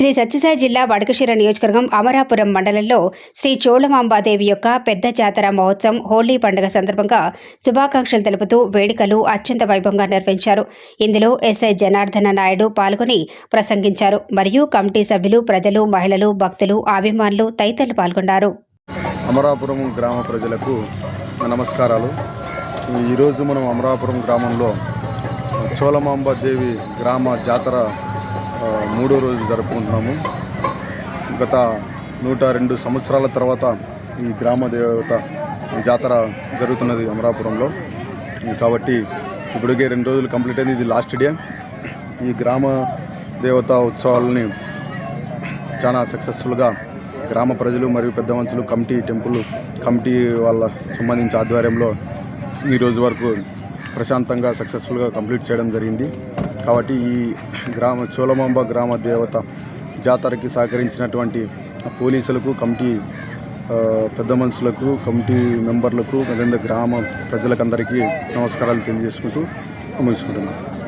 శ్రీ సత్యసాయి జిల్లా వడకశిర నియోజకవర్గం అమరాపురం మండలంలో శ్రీ చోళమాంబాదేవి యొక్క పెద్ద జాతర మహోత్సవం హోలీ పండుగ సందర్భంగా శుభాకాంక్షలు తెలుపుతూ వేడుకలు అత్యంత వైభవంగా నిర్వహించారు. ఇందులో ఎస్ఐ జనార్దన నాయుడు పాల్గొని ప్రసంగించారు. మరియు కమిటీ సభ్యులు ప్రజలు మహిళలు భక్తులు అభిమానులు తదితరులు పాల్గొన్నారు. అమరాపురం గ్రామ ప్రజలకు నమస్కారాలు. ఈరోజు మనం అమరాపురం గ్రామంలో చోళమాంబాదేవి గ్రామ జాతర మూడో రోజు జరుపుకుంటున్నాము. గత నూట రెండు సంవత్సరాల తర్వాత ఈ గ్రామ దేవత జాతర జరుగుతున్నది అమరాపురంలో. కాబట్టి ఇప్పటికే రెండు రోజులు కంప్లీట్ అయింది. ఇది లాస్ట్ డే. ఈ గ్రామ దేవత ఉత్సవాలని చాలా సక్సెస్ఫుల్గా గ్రామ ప్రజలు మరియు పెద్ద మనుషులు కమిటీ టెంపుల్ కమిటీ వాళ్ళ సంబంధించి ఆధ్వర్యంలో ఈ రోజు వరకు ప్రశాంతంగా సక్సెస్ఫుల్గా కంప్లీట్ చేయడం జరిగింది. కాబట్టి ఈ గ్రామ చోళమాంబ గ్రామ దేవత జాతరకి సహకరించినటువంటి పోలీసులకు కమిటీ పెద్ద మనుషులకు కమిటీ మెంబర్లకు అదేవిధంగా గ్రామ ప్రజలకందరికీ నమస్కారాలు తెలియజేసుకుంటూ ముగించుకుంటున్నాను